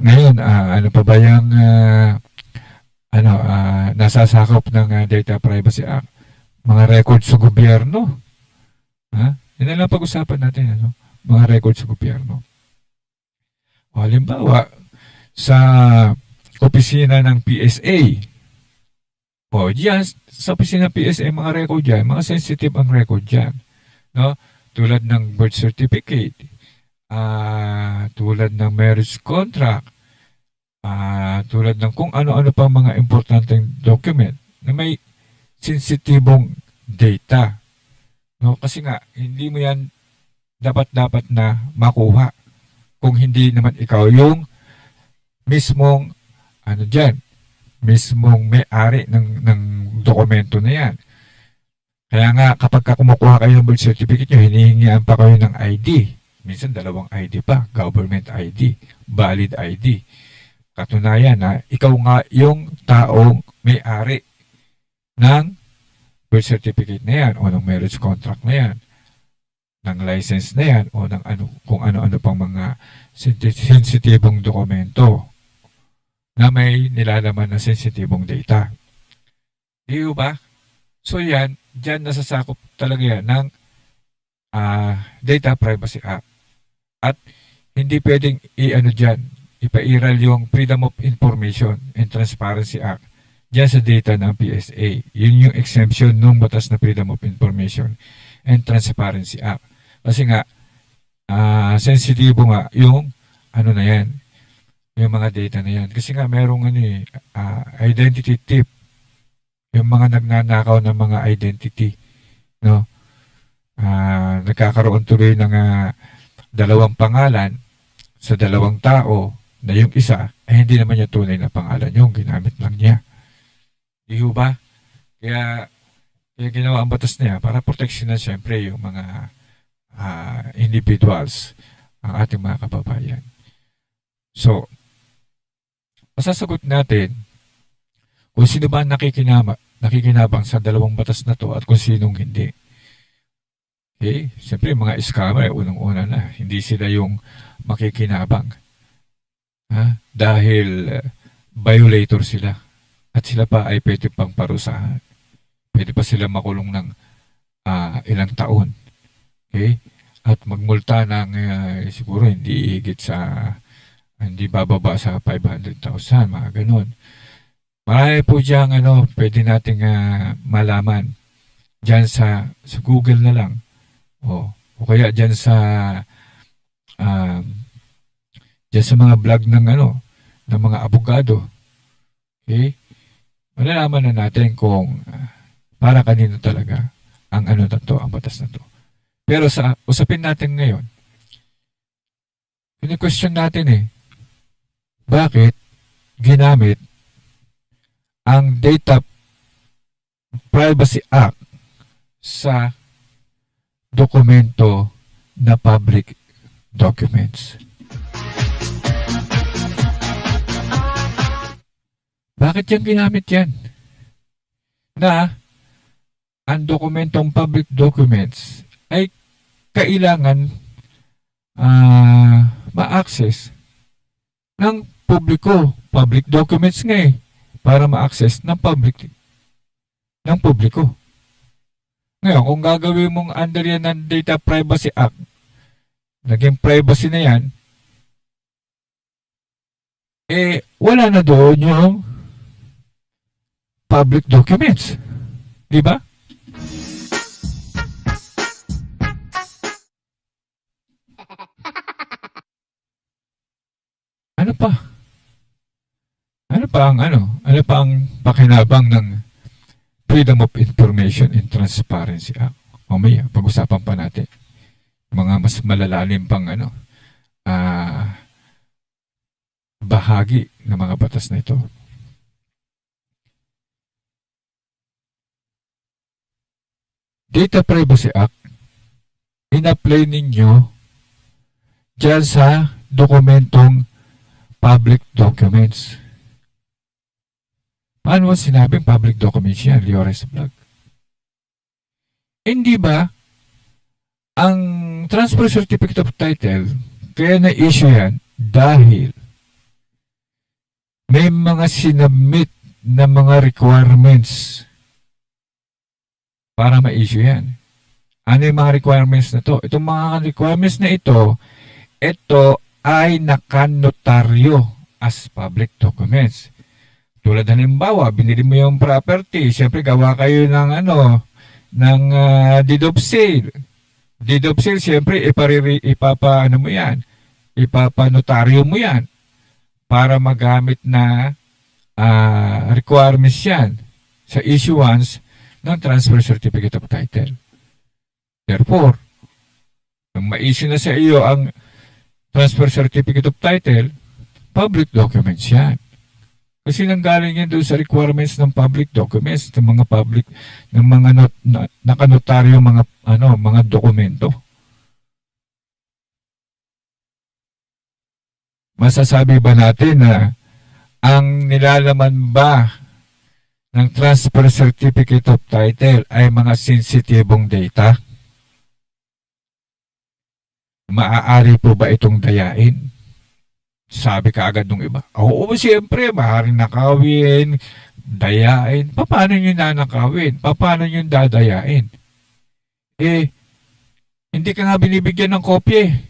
Ngayon, ah, ano pa ba yung ah, ano, ah, nasasakop ng ah, Data Privacy Act? Mga records sa gobyerno. Ha? Yan lang pag-usapan natin, ano? Mga records sa gobyerno. O, halimbawa, sa opisina ng PSA, o, diyan, sa opisina ng PSA, mga record dyan, mga sensitive ang record dyan. No? Tulad ng birth certificate, ah tulad ng marriage contract, ah tulad ng kung ano-ano pang mga importanteng document na may sensitibong data. No, kasi nga hindi mo 'yan dapat-dapat na makuha kung hindi naman ikaw yung mismong ano diyan, mismong may-ari ng ng dokumento na 'yan. Kaya nga kapag ka kumukuha kayo ng birth certificate nyo, hinihingian pa kayo ng ID. Minsan dalawang ID pa, government ID, valid ID. Katunayan na ikaw nga yung taong may-ari ng birth certificate na yan o ng marriage contract na yan ng license na yan o ng ano, kung ano-ano pang mga sensi- sensitibong dokumento na may nilalaman na sensitibong data. Di ba? So yan, dyan nasasakop talaga yan ng ah, Data Privacy Act. At hindi pwedeng i-ano dyan, ipairal yung Freedom of Information and Transparency Act dyan sa data ng PSA. Yun yung exemption ng batas na Freedom of Information and Transparency Act. Kasi nga, ah sensitibo nga yung ano na yan, yung mga data na yan. Kasi nga merong ano eh, ah, identity tip yung mga nagnanakaw ng mga identity no Ah, nagkakaroon tuloy ng ah, dalawang pangalan sa dalawang tao na yung isa ay hindi naman niya tunay na pangalan yung ginamit lang niya. Di ba? Kaya kaya ginawa ang batas niya para proteksyonan siyempre yung mga ah, individuals ang ating mga kababayan. So masasagot natin kung sino ba nakikinama, nakikinabang sa dalawang batas na to at kung sinong hindi. Okay? Siyempre, mga scammer, unang-una na, hindi sila yung makikinabang. Ha? Dahil uh, violator sila. At sila pa ay pwede pang parusahan. Pwede pa sila makulong ng ah, ilang taon. Okay? At magmulta ng ah, siguro hindi higit sa hindi bababa sa 500,000, mga ganun. Marami po diyang ano, pwede nating ah, malaman diyan sa, sa Google na lang. O, o kaya diyan sa um, diyan sa mga vlog ng ano, ng mga abogado. Okay? Malalaman na natin kung ah, para kanino talaga ang ano na to, ang batas na to. Pero sa usapin natin ngayon, question natin eh, bakit ginamit ang Data Privacy Act sa dokumento na public documents. Bakit yan ginamit yan? Na ang dokumentong public documents ay kailangan ah, ma-access ng publiko. Public documents nga eh para ma-access ng public ng publiko. Ngayon, kung gagawin mong under yan ng Data Privacy Act, naging privacy na yan, eh, wala na doon yung public documents. Di ba? Ano pa? Ano pa ang ano? Ano pa ang pakinabang ng Freedom of Information and Transparency Act? Mamaya, pag-usapan pa natin. Mga mas malalalim pang ano, ah, bahagi ng mga batas na ito. Data Privacy Act, in-apply ninyo dyan sa dokumentong public documents. Paano sinabing public documents yan, Liores Vlog? Hindi ba ang transfer certificate of title kaya na-issue yan dahil may mga sinabmit na mga requirements para ma-issue yan. Ano yung mga requirements na to? Itong mga requirements na ito, ito ay nakanotaryo as public documents. Tulad halimbawa, binili mo yung property, siyempre gawa kayo ng ano, ng ah, deed of sale. Deed of sale, siyempre ipariri, ipapa, ano mo yan, ipapanotaryo mo yan para magamit na ah, requirements yan sa issuance ng transfer certificate of title. Therefore, kung ma-issue na sa iyo ang transfer certificate of title, public documents yan. Kasi nanggaling yan doon sa requirements ng public documents, ng mga public, ng mga not, na, nakanotaryo mga, ano, mga dokumento. Masasabi ba natin na ang nilalaman ba ng transfer certificate of title ay mga sensitibong data? Maaari po ba itong dayain? Sabi ka agad nung iba, oo, siyempre, maaaring nakawin, dayain. Paano nyo nanakawin? Paano nyo dadayain? Eh, hindi ka nga binibigyan ng kopye.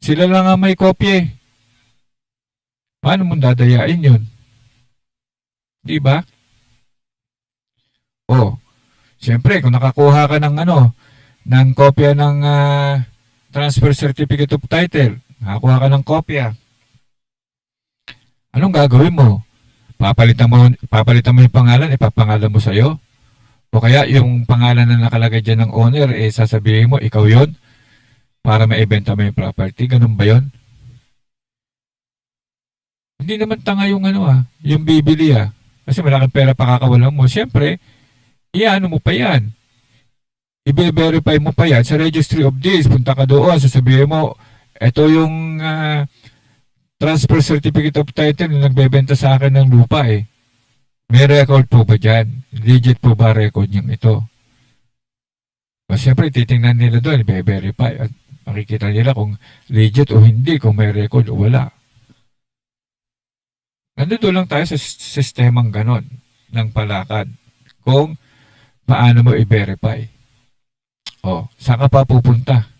Sila lang ang may kopye. Paano mo dadayain yun? Di ba? Oh, siyempre, kung nakakuha ka ng ano, ng kopya ng ah, transfer certificate of title, nakakuha ka ng kopya, anong gagawin mo? Papalitan mo, papalitan mo yung pangalan, ipapangalan mo sa'yo? O kaya yung pangalan na nakalagay dyan ng owner, eh sasabihin mo, ikaw yon para maibenta mo yung property. Ganun ba yon? Hindi naman tanga yung ano ah, yung bibili ah. Kasi malaking pera pakakawalan mo. Siyempre, iano mo pa yan. I-verify mo pa yan sa registry of deeds. Punta ka doon, sasabihin mo, ito yung ah, transfer certificate of title na nagbebenta sa akin ng lupa eh. May record po ba dyan? Legit po ba record yung ito? O siyempre, titingnan nila doon, i-verify at makikita nila kung legit o hindi, kung may record o wala. Nandito lang tayo sa sistemang ganon ng palakad kung paano mo i-verify. O, saan ka pa pupunta?